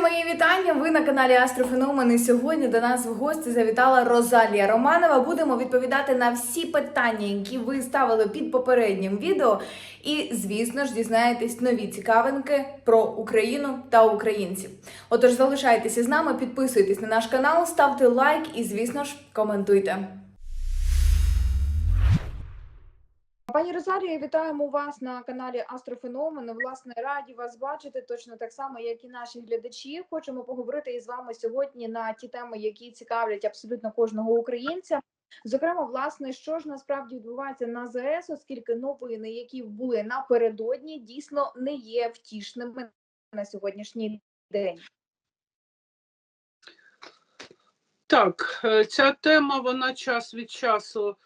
мої вітання. Ви на каналі Астрофеномен. І сьогодні до нас в гості завітала Розалія Романова. Будемо відповідати на всі питання, які ви ставили під попереднім відео. І, звісно ж, дізнаєтесь нові цікавинки про Україну та українців. Отож, залишайтеся з нами, підписуйтесь на наш канал, ставте лайк і, звісно ж, коментуйте. Пані Розалія, вітаємо вас на каналі Астрофеномен. Власне, раді вас бачити точно так само, як і наші глядачі. Хочемо поговорити із вами сьогодні на ті теми, які цікавлять абсолютно кожного українця. Зокрема, власне, що ж насправді відбувається на ЗАЕС, оскільки новини, які були напередодні, дійсно не є втішними на сьогоднішній день. Так, е, ця тема вона час від часу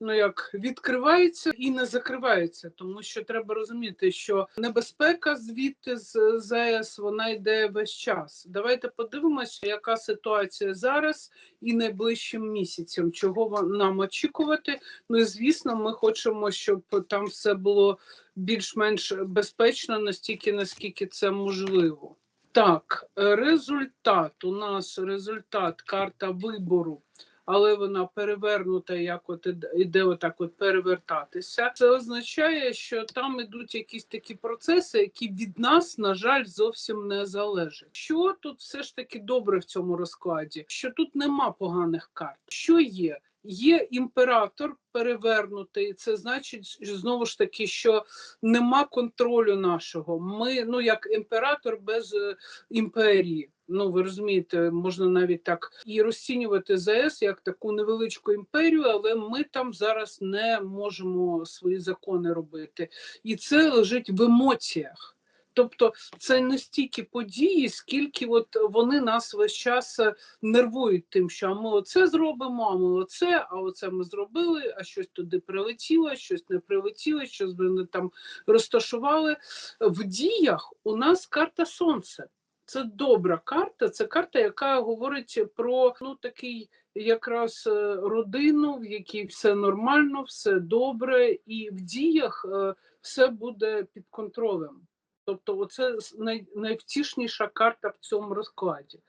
ну як відкривається і не закривається, тому що треба розуміти, що небезпека звідти з ЗАЕС вона йде весь час. Давайте подивимося, яка ситуація зараз і найближчим місяцем, чого нам очікувати. Ну і звісно, ми хочемо, щоб там все було більш-менш безпечно настільки, наскільки це можливо. Так, результат. У нас результат, карта вибору, але вона перевернута, як от іде- отак от перевертатися. Це означає, що там ідуть якісь такі процеси, які від нас, на жаль, зовсім не залежать. Що тут все ж таки добре в цьому розкладі? Що тут нема поганих карт. Що є? Є імператор перевернутий. Це значить знову ж таки, що нема контролю нашого. Ми, ну як імператор без е, імперії. Ну, ви розумієте, можна навіть так і розцінювати ЗАЕС як таку невеличку імперію, але ми там зараз не можемо свої закони робити. І це лежить в емоціях. Тобто це не стільки події, скільки от вони нас весь час е, нервують тим, що а ми оце зробимо, а ми оце, а оце ми зробили, а щось туди прилетіло, щось не прилетіло, щось вони там розташували. В діях у нас карта сонце. Це добра карта, це карта, яка говорить про ну такий якраз е, родину, в якій все нормально, все добре, і в діях е, все буде під контролем. Тобто, оце най, найвтішніша карта в цьому розкладі.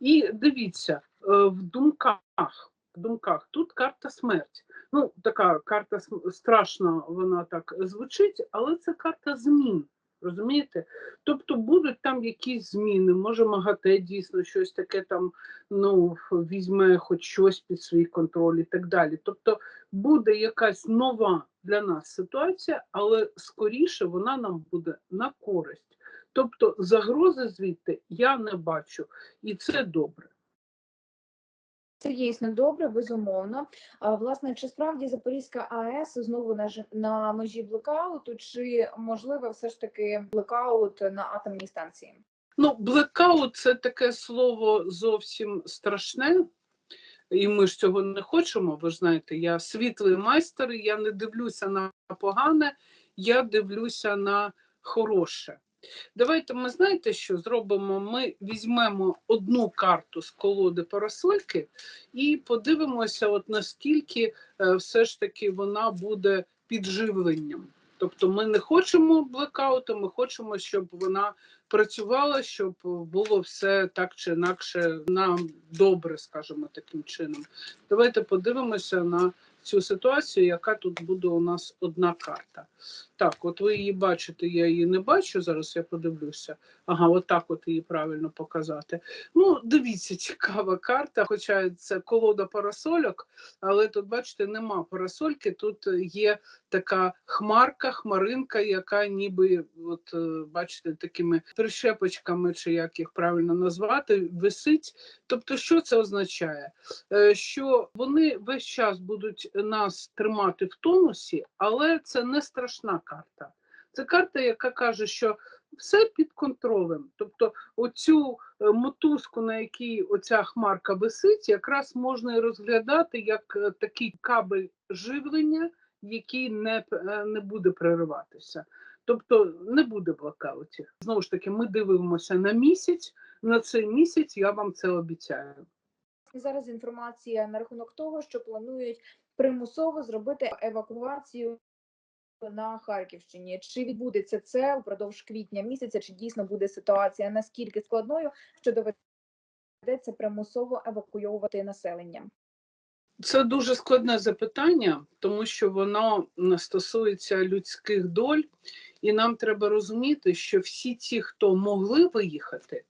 І дивіться, е, в думках, в думках тут карта смерть. Ну, така карта страшна, вона так звучить, але це карта змін. Розумієте? Тобто будуть там якісь зміни, може МАГАТЕ дійсно щось таке там ну, візьме хоч щось під свій контроль і так далі. Тобто буде якась нова для нас ситуація, але скоріше вона нам буде на користь. Тобто загрози звідти я не бачу, і це добре. Це дійсно добре, безумовно. А, власне, чи справді Запорізька АЕС знову на, на межі блекауту, чи можливо все ж таки блекаут на атомній станції? Ну, блекаут це таке слово зовсім страшне, і ми ж цього не хочемо. Ви ж знаєте, я світлий майстер, я не дивлюся на погане, я дивлюся на хороше. Давайте ми знаєте, що зробимо? Ми візьмемо одну карту з колоди парасольки і подивимося, от наскільки е, все ж таки вона буде підживленням. Тобто ми не хочемо блекауту, ми хочемо, щоб вона працювала, щоб було все так чи інакше нам добре, скажімо таким чином. Давайте подивимося на цю ситуацію, яка тут буде у нас одна карта. Так, от ви її бачите, я її не бачу. Зараз я подивлюся. Ага, отак от її правильно показати. Ну, дивіться, цікава карта, хоча це колода парасольок, але тут, бачите, нема парасольки, тут є така хмарка, хмаринка, яка ніби, от е, бачите, такими прищепочками, чи як їх правильно назвати, висить. Тобто, що це означає? Е, Що вони весь час будуть нас тримати в тонусі, але це не страшна карта. Це карта, яка каже, що все під контролем. Тобто, оцю е, мотузку, на якій оця хмарка висить, якраз можна і розглядати як е, такий кабель живлення, який не, е, не буде перериватися. Тобто не буде блокаутів. Знову ж таки, ми дивимося на місяць. На цей місяць я вам це обіцяю. Зараз інформація на рахунок того, що планують примусово зробити евакуацію на Харківщині. Чи відбудеться це впродовж квітня місяця? Чи дійсно буде ситуація наскільки складною, що доведеться примусово евакуйовувати населення? Це дуже складне запитання, тому що воно стосується людських доль, і нам треба розуміти, що всі ті, хто могли виїхати,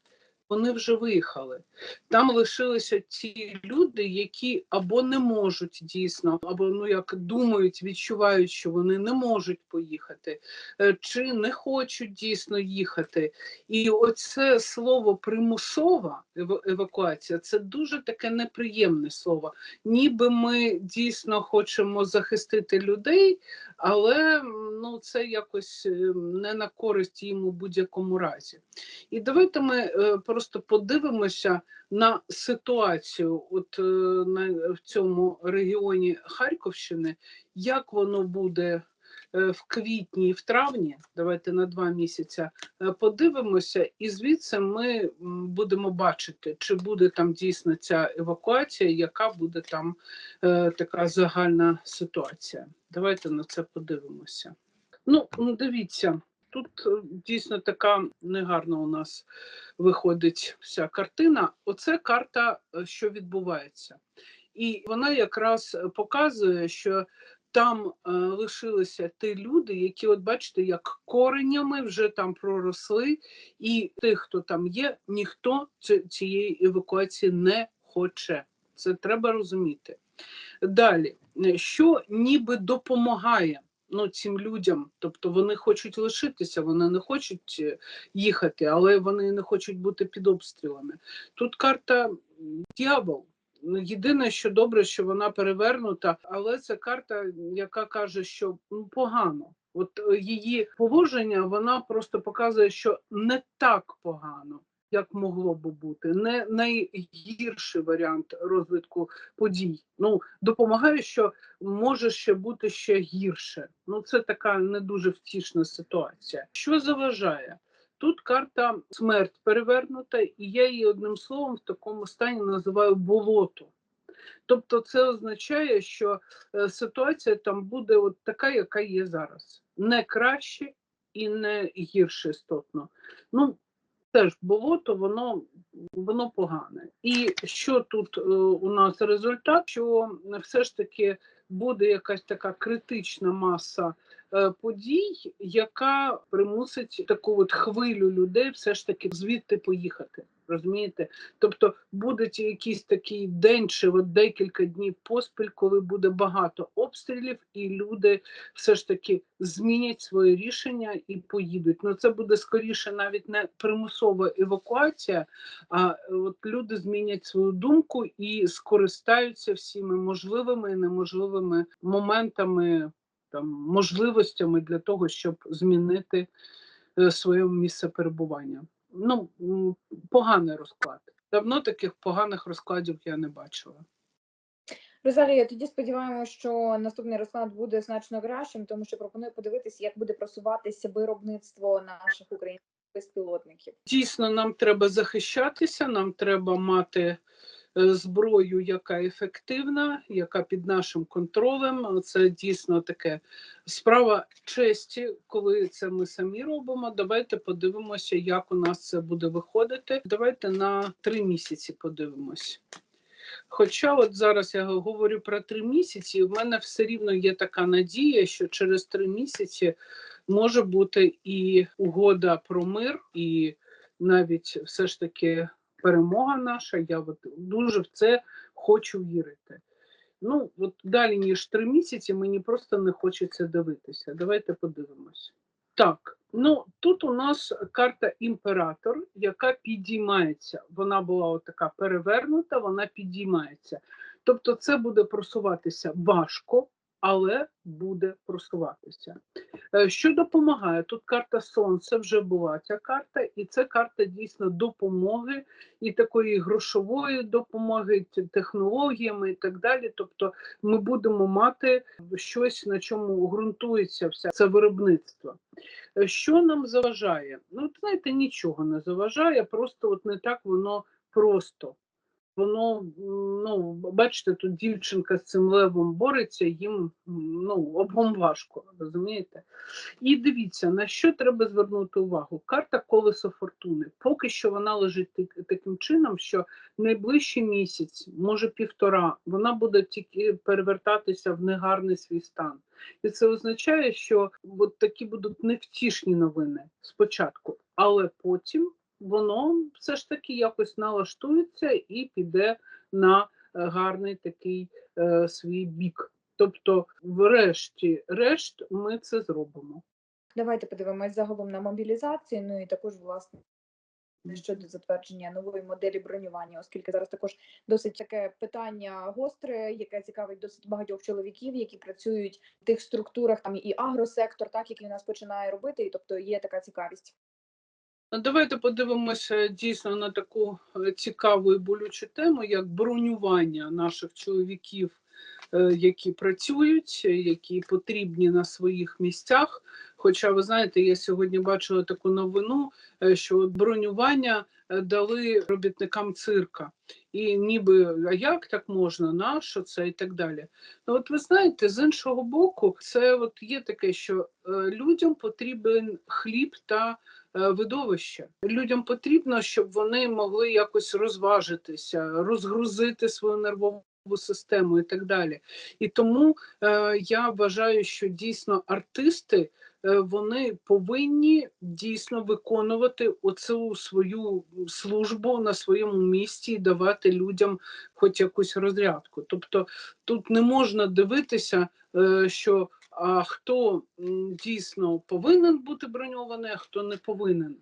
вони вже виїхали. Там лишилися ті люди, які або не можуть дійсно, або ну як думають, відчувають, що вони не можуть поїхати, е, чи не хочуть дійсно їхати. І оце слово примусова евакуація це дуже таке неприємне слово ніби ми дійсно хочемо захистити людей, але ну, це якось е, не на користь їм у будь-якому разі. І давайте ми е, просто подивимося на ситуацію от, е, на, в цьому регіоні Харківщини, як воно буде. е, В квітні і в травні, давайте на два місяці е, подивимося, і звідси ми будемо бачити, чи буде там дійсно ця евакуація, яка буде там така загальна ситуація. Давайте на це подивимося. Ну, ну, дивіться, тут е, дійсно така негарна у нас виходить вся картина. Оце карта, е, що відбувається. І вона якраз показує, що там е, лишилися ті люди, які, от бачите, як коренями вже там проросли, і тих, хто там є, ніхто цієї евакуації не хоче. Це треба розуміти. Далі, що ніби допомагає ну, цим людям, тобто вони хочуть лишитися, вони не хочуть е, їхати, але вони не хочуть бути під обстрілами. Тут карта м, дьявол. Ну, Єдине, що добре, що вона перевернута, але це карта, яка каже, що ну, погано. От е, її положення вона просто показує, що не так погано, як могло би бути, не найгірший варіант розвитку подій. Ну допомагає, що може ще бути ще гірше. Ну це така не дуже втішна ситуація. Що заважає? Тут карта смерть перевернута, і я її одним словом в такому стані називаю болото. Тобто, це означає, що е, ситуація там буде от така, яка є зараз. Не краще і не гірше істотно. Ну, теж болото, воно, воно погане. І що тут е, у нас результат? Що все ж таки буде якась така критична маса е, подій, яка примусить таку от хвилю людей все ж таки звідти поїхати. Розумієте? Тобто буде якийсь такий день чи от декілька днів поспіль, коли буде багато обстрілів, і люди все ж таки змінять своє рішення і поїдуть. Ну це буде скоріше навіть не примусова евакуація, а от люди змінять свою думку і скористаються всіми можливими і неможливими моментами, там можливостями для того, щоб змінити е, своє місце перебування. Ну, поганий розклад. Давно таких поганих розкладів я не бачила. Розалія, тоді сподіваємося, що наступний розклад буде значно кращим, тому що пропоную подивитися, як буде просуватися виробництво наших українських безпілотників. Дійсно, нам треба захищатися, нам треба мати зброю, яка ефективна, яка під нашим контролем. Це дійсно таке справа честі, коли це ми самі робимо. Давайте подивимося, як у нас це буде виходити. Давайте на три місяці подивимось. Хоча от зараз я говорю про три місяці, в мене все рівно є така надія, що через три місяці може бути і угода про мир, і навіть все ж таки перемога наша. Я от дуже в це хочу вірити. Ну, от далі, ніж три місяці, мені просто не хочеться дивитися. Давайте подивимось. Так, ну тут у нас карта імператор, яка підіймається. Вона була отака перевернута, вона підіймається. Тобто, це буде просуватися важко, але буде просуватися. Е, Що допомагає? Тут карта Сонце вже була ця карта, і це карта дійсно допомоги і такої грошової допомоги, технологіями і так далі. Тобто, ми будемо мати щось, на чому ґрунтується все це виробництво. Е, Що нам заважає? Ну, знаєте, нічого не заважає, просто от не так воно просто. Воно ну бачите, тут дівчинка з цим левом бореться, їм ну обом важко, розумієте? І дивіться, на що треба звернути увагу. Карта колесо фортуни. Поки що вона лежить таким чином, що найближчий місяць, може півтора, вона буде тільки перевертатися в негарний свій стан. І це означає, що от такі будуть невтішні новини спочатку, але потім воно все ж таки якось налаштується і піде на е, гарний такий е, свій бік. Тобто, врешті, решт, ми це зробимо. Давайте подивимось загалом на мобілізацію. Ну і також власне щодо затвердження нової моделі бронювання, оскільки зараз також досить таке питання гостре, яке цікавить досить багатьох чоловіків, які працюють в тих структурах, там і агросектор, так який у нас починає робити, і тобто є така цікавість. Ну, Давайте подивимося дійсно на таку е, цікаву і болючу тему, як бронювання наших чоловіків, е, які працюють, е, які потрібні на своїх місцях. Хоча, ви знаєте, я сьогодні бачила таку новину, що бронювання дали робітникам цирка. І ніби а як так можна, на що це і так далі. Ну, от ви знаєте, з іншого боку, це от є таке, що людям потрібен хліб та е, видовище. Людям потрібно, щоб вони могли якось розважитися, розгрузити свою нервову систему і так далі. І тому е, я вважаю, що дійсно артисти. е, Вони повинні дійсно виконувати оцю свою службу на своєму місці і давати людям хоч якусь розрядку. Тобто тут не можна дивитися, е, що хто дійсно повинен бути броньований, а хто не повинен.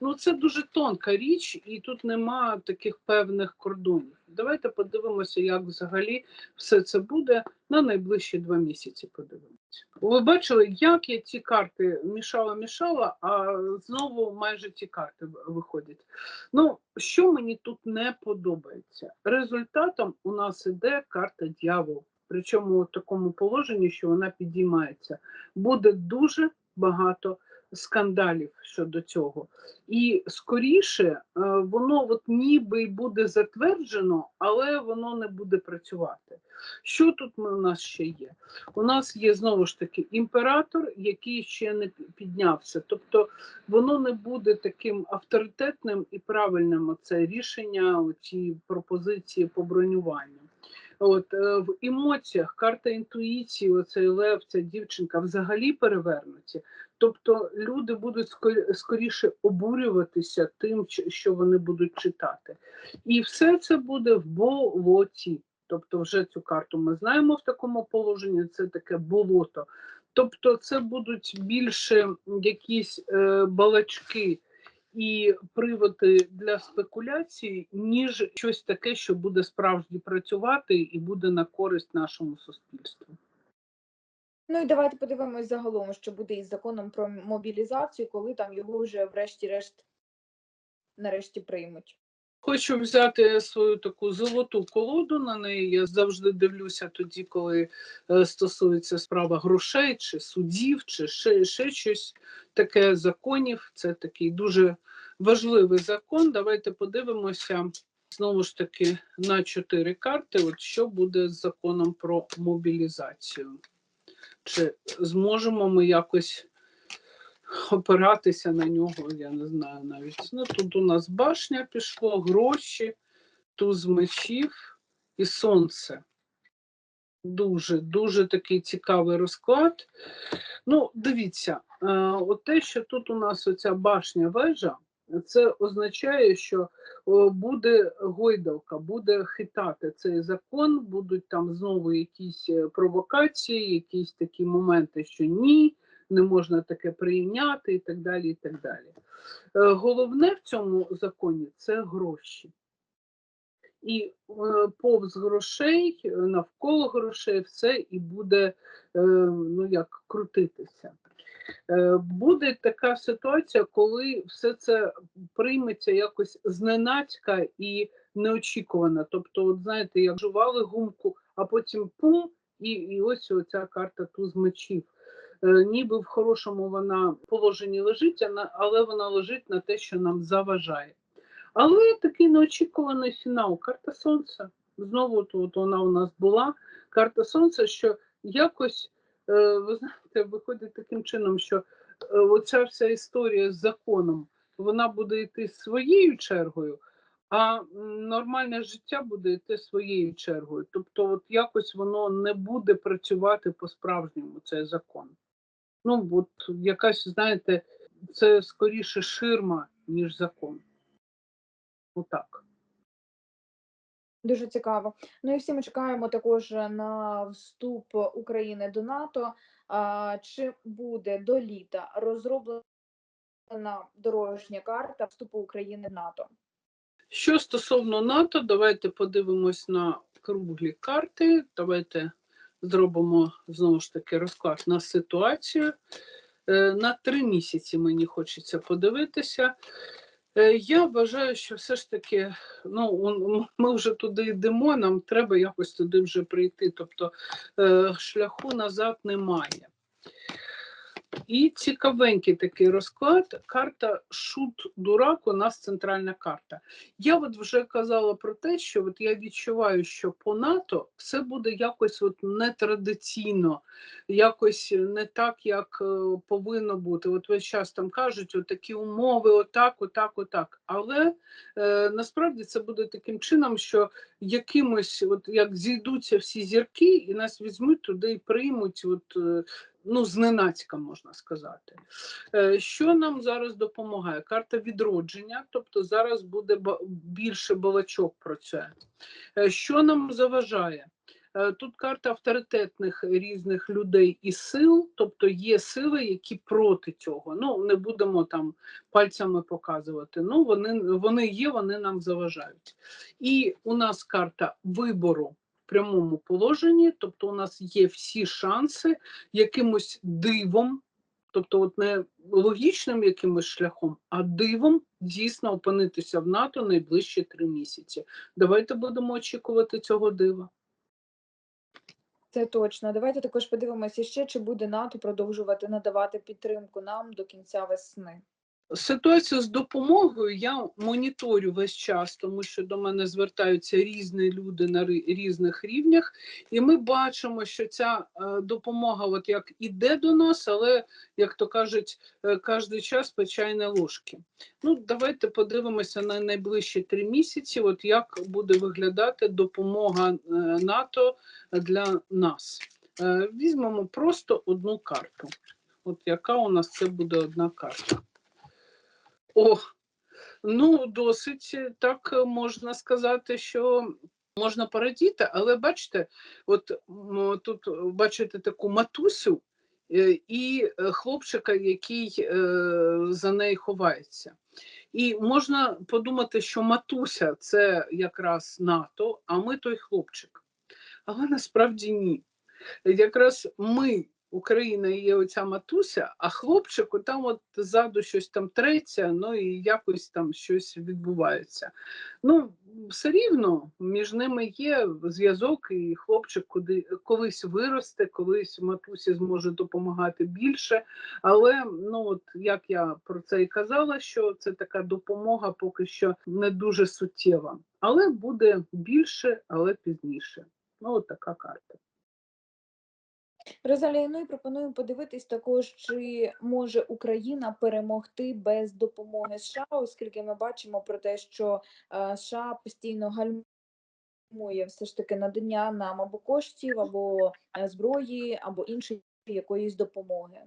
Ну це дуже тонка річ, і тут нема таких певних кордонів. Давайте подивимося, як взагалі все це буде на найближчі два місяці. Подивимося. Ви бачили, як я ці карти мішала, мішала, а знову майже ті карти виходять. Ну, що мені тут не подобається? Результатом у нас іде карта дьявол. Причому у такому положенні, що вона підіймається. Буде дуже багато скандалів щодо цього. І скоріше е, воно от ніби й буде затверджено, але воно не буде працювати. Що тут у нас ще є? У нас є знову ж таки імператор, який ще не піднявся. Тобто воно не буде таким авторитетним і правильним оце рішення, ці пропозиції по бронюванню. От е, в емоціях карта інтуїції, оцей лев, ця дівчинка взагалі перевернуті. Тобто люди будуть скоріше обурюватися тим, що вони будуть читати. І все це буде в болоті. Тобто, вже цю карту ми знаємо в такому положенні, це таке болото. Тобто, це будуть більше якісь е, балачки і приводи для спекуляцій, ніж щось таке, що буде справді працювати і буде на користь нашому суспільству. Ну і давайте подивимось загалом, що буде із законом про мобілізацію, коли там його вже врешті-решт нарешті приймуть. Хочу взяти свою таку золоту колоду. На неї я завжди дивлюся тоді, коли е, стосується справа грошей, чи судів, чи ще, ще щось таке законів. Це такий дуже важливий закон. Давайте подивимося знову ж таки на чотири карти. От що буде з законом про мобілізацію? Чи зможемо ми якось опиратися на нього, я не знаю навіть. Ну, тут у нас башня пішло, гроші, туз мечів і сонце. Дуже, дуже такий цікавий розклад. Ну, дивіться, е, от те, що тут у нас оця башня вежа, це означає, що буде гойдалка, буде хитати цей закон, будуть там знову якісь е, провокації, якісь такі моменти, що ні, не можна таке прийняти і так далі. і так далі. Е, Головне в цьому законі це гроші. І е, повз грошей, е, навколо грошей все і буде ну як крутитися. Буде така ситуація, коли все це прийметься якось зненацька і неочікувано. Тобто, от знаєте, як жували гумку, а потім пум, і, і ось оця карта туз мечів. Е, Ніби в хорошому вона положенні лежить, але вона лежить на те, що нам заважає. Але такий неочікуваний фінал. Карта Сонця. Знову тут вона у нас була. Карта Сонця, що якось, е, ви знаєте, виходить таким чином, що е, оця вся історія з законом, вона буде йти своєю чергою, а нормальне життя буде йти своєю чергою. Тобто, от якось воно не буде працювати по-справжньому, цей закон. Ну, от якась, знаєте, це скоріше ширма, ніж закон. Отак. Дуже цікаво. Ну і всі ми чекаємо також на вступ України до НАТО. А, Чи буде до літа розроблена дорожня карта вступу України в НАТО? Що стосовно НАТО, давайте подивимось на круглі карти. Давайте зробимо знову ж таки розклад на ситуацію. Е, На три місяці мені хочеться подивитися. Е, Я вважаю, що все ж таки, ну ми вже туди йдемо, нам треба якось туди вже прийти. Тобто е, шляху назад немає. І цікавенький такий розклад. Карта Шут Дурак у нас центральна карта. Я от вже казала про те, що от я відчуваю, що по НАТО все буде якось от нетрадиційно, якось не так, як е, повинно бути. От весь час там кажуть, от такі умови, отак, отак, отак. Але е, насправді це буде таким чином, що якимось, от як зійдуться всі зірки, і нас візьмуть туди і приймуть. От, е, Ну, зненацька можна сказати. Е, Що нам зараз допомагає? Карта відродження, тобто зараз буде більше балачок про це. Е, Що нам заважає? Е, Тут карта авторитетних різних людей і сил, тобто є сили, які проти цього. Ну, не будемо там пальцями показувати. Ну, вони, вони є, вони нам заважають. І у нас карта вибору прямому положенні, тобто у нас є всі шанси якимось дивом, тобто от не логічним якимось шляхом, а дивом дійсно опинитися в НАТО найближчі три місяці. Давайте будемо очікувати цього дива. Це точно. Давайте також подивимося ще, чи буде НАТО продовжувати надавати підтримку нам до кінця весни. Ситуацію з допомогою я моніторю весь час, тому що до мене звертаються різні люди на різних рівнях, і ми бачимо, що ця е, допомога, от як іде до нас, але як то кажуть, е, кожен час по ложки. Ну, давайте подивимося на найближчі три місяці, от як буде виглядати допомога е, НАТО для нас. Візьмемо просто одну карту. От яка у нас це буде одна карта. О, ну досить е, так е, можна сказати, що можна порадіти, але бачите, от тут е, бачите таку матусю і хлопчика, який за нею ховається. І можна подумати, що матуся це якраз НАТО, а ми той хлопчик. Але насправді ні. Якраз ми Україна є оця матуся, а хлопчику там от ззаду щось там треться, ну і якось там щось відбувається. Ну, все рівно між ними є зв'язок, і хлопчик куди колись виросте, колись матусі зможе допомагати більше. Але ну от як я про це і казала, що це така допомога поки що не дуже суттєва, але буде більше, але пізніше. Ну, от така карта. Розалія, ну і пропонуємо подивитись також, чи може Україна перемогти без допомоги США, оскільки ми бачимо про те, що е, США постійно гальмує все ж таки надання нам або коштів, або е, зброї, або іншої якоїсь допомоги.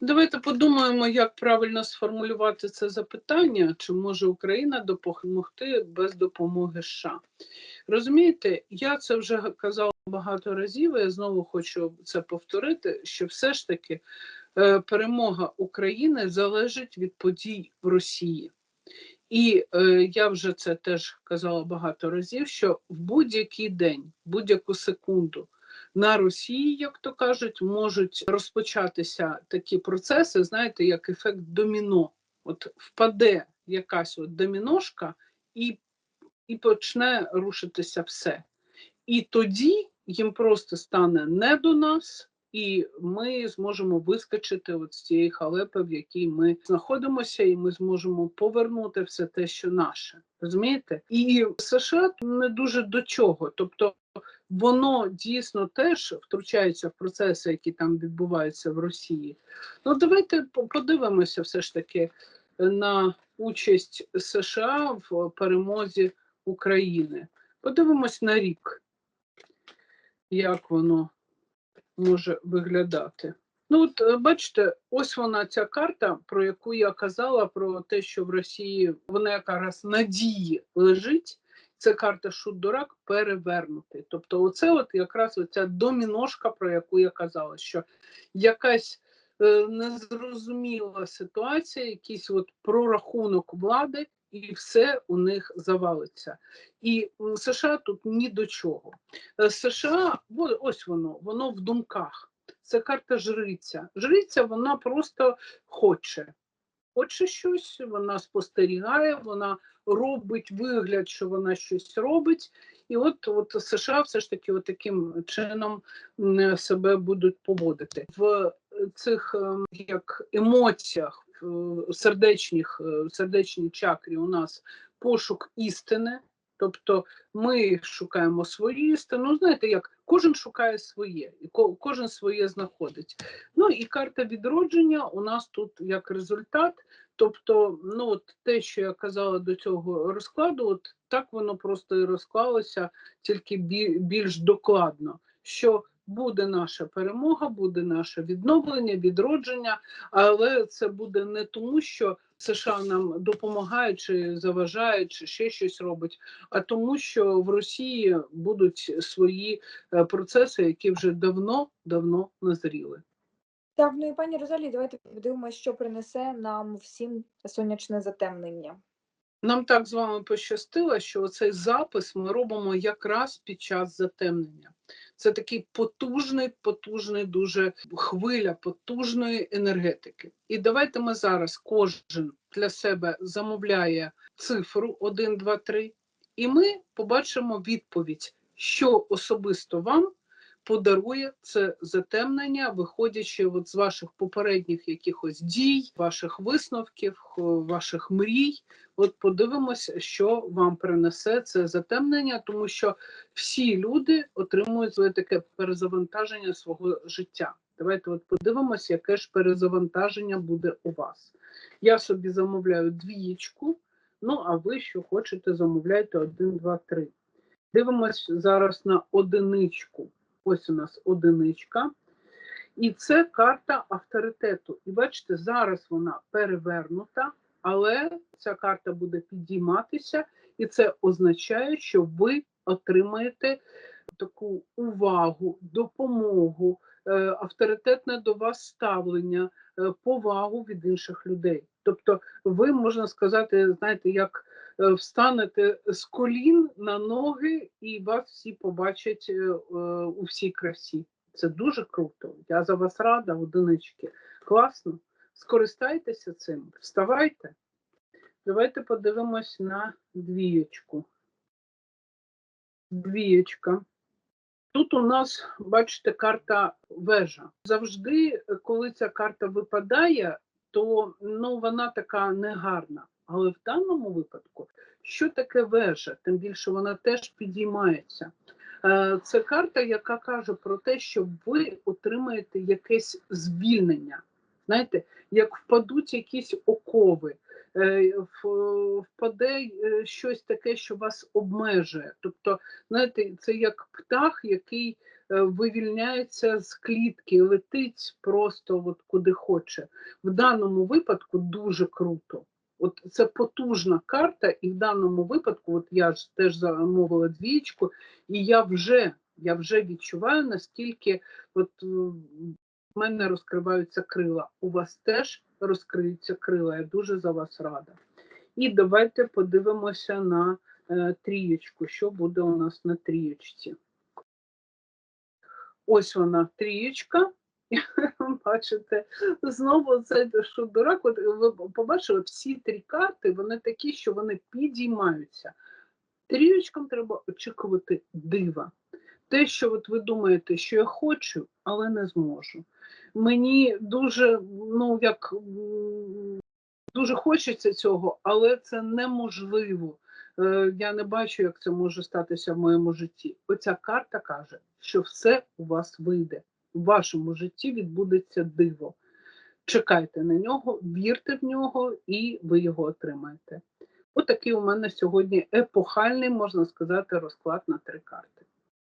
Давайте подумаємо, як правильно сформулювати це запитання, чи може Україна допомогти без допомоги США. Розумієте, я це вже казала багато разів, і я знову хочу це повторити: що все ж таки е, перемога України залежить від подій в Росії. І е, я вже це теж казала багато разів: що в будь-який день, будь-яку секунду на Росії, як то кажуть, можуть розпочатися такі процеси, знаєте, як ефект доміно. От впаде якась от доміношка і, і почне рушитися все. І тоді їм просто стане не до нас, і ми зможемо вискочити от з цієї халепи, в якій ми знаходимося, і ми зможемо повернути все те, що наше. Розумієте? І США не дуже до чого. Тобто воно дійсно теж втручається в процеси, які там відбуваються в Росії. Ну давайте подивимося все ж таки на участь США в перемозі України. Подивимось на рік, як воно може виглядати. Ну, от е, бачите, ось вона ця карта, про яку я казала, про те, що в Росії вона якраз надії лежить. Це карта Шут-Дурак перевернутий. Тобто, оце от якраз оця доміношка, про яку я казала, що якась е, незрозуміла ситуація, якийсь от прорахунок влади, і все у них завалиться. І США тут ні до чого. Е, США, ось воно, воно в думках. Це карта жриця. Жриця вона просто хоче. Хоче щось, вона спостерігає, вона робить вигляд, що вона щось робить. І от, от США все ж таки таким чином себе будуть поводити. В е, цих ем, як емоціях, сердечних, е, сердечній чакрі у нас пошук істини. Тобто ми шукаємо свої істину. Ну, знаєте, як кожен шукає своє, і ко- кожен своє знаходить. Ну і карта відродження у нас тут як результат. Тобто, ну от те, що я казала до цього розкладу, от так воно просто і розклалося, тільки бі- більш докладно. Що буде наша перемога, буде наше відновлення, відродження, але це буде не тому, що США нам допомагає чи заважає, чи ще щось робить, а тому, що в Росії будуть свої е, процеси, які вже давно давно назріли. Так, ну і пані Розалі, давайте подивимося, що принесе нам всім сонячне затемнення. Нам так з вами пощастило, що цей запис ми робимо якраз під час затемнення. Це такий потужний, потужний дуже хвиля потужної енергетики. І давайте ми зараз кожен для себе замовляє цифру 1, 2, 3, і ми побачимо відповідь, що особисто вам подарує це затемнення, виходячи от з ваших попередніх якихось дій, ваших висновків, ваших мрій. От подивимося, що вам принесе це затемнення, тому що всі люди отримують своє таке перезавантаження свого життя. Давайте от подивимося, яке ж перезавантаження буде у вас. Я собі замовляю двієчку, ну а ви що хочете, замовляйте один, два, три. Дивимось зараз на одиничку. Ось у нас одиничка. І це карта авторитету. І бачите, зараз вона перевернута, але ця карта буде підійматися, і це означає, що ви отримаєте таку увагу, допомогу, е, авторитетне до вас ставлення, е, повагу від інших людей. Тобто, ви можна сказати, знаєте, як встанете з колін на ноги, і вас всі побачать е, е, у всій красі. Це дуже круто. Я за вас рада, одинички. Класно. Скористайтеся цим, вставайте. Давайте подивимось на двієчку. Двієчка. Тут у нас, бачите, карта вежа. Завжди, е, коли ця карта випадає, то ну, вона така негарна. Але в даному випадку, що таке вежа? Тим більше вона теж підіймається. Е, Це карта, яка каже про те, що ви отримаєте якесь звільнення. Знаєте, як впадуть якісь окови, е, впаде е, щось таке, що вас обмежує. Тобто, знаєте, це як птах, який вивільняється з клітки, летить просто от куди хоче. В даному випадку дуже круто. От це потужна карта, і в даному випадку, от я ж теж замовила двічку, і я вже, я вже відчуваю, наскільки от е, в мене розкриваються крила. У вас теж розкриються крила. Я дуже за вас рада. І давайте подивимося на е, трієчку. Що буде у нас на трієчці? Ось вона трієчка. Бачите, знову це що дурак. От ви побачили, всі три карти вони такі, що вони підіймаються. Трієчкам треба очікувати дива. те, що от ви думаєте, що я хочу, але не зможу. Мені дуже, ну як дуже хочеться цього, але це неможливо. Е, Я не бачу, як це може статися в моєму житті. Оця карта каже, що все у вас вийде. В вашому житті відбудеться диво. Чекайте на нього, вірте в нього, і ви його отримаєте. Отакий у мене сьогодні епохальний, можна сказати, розклад на три карти.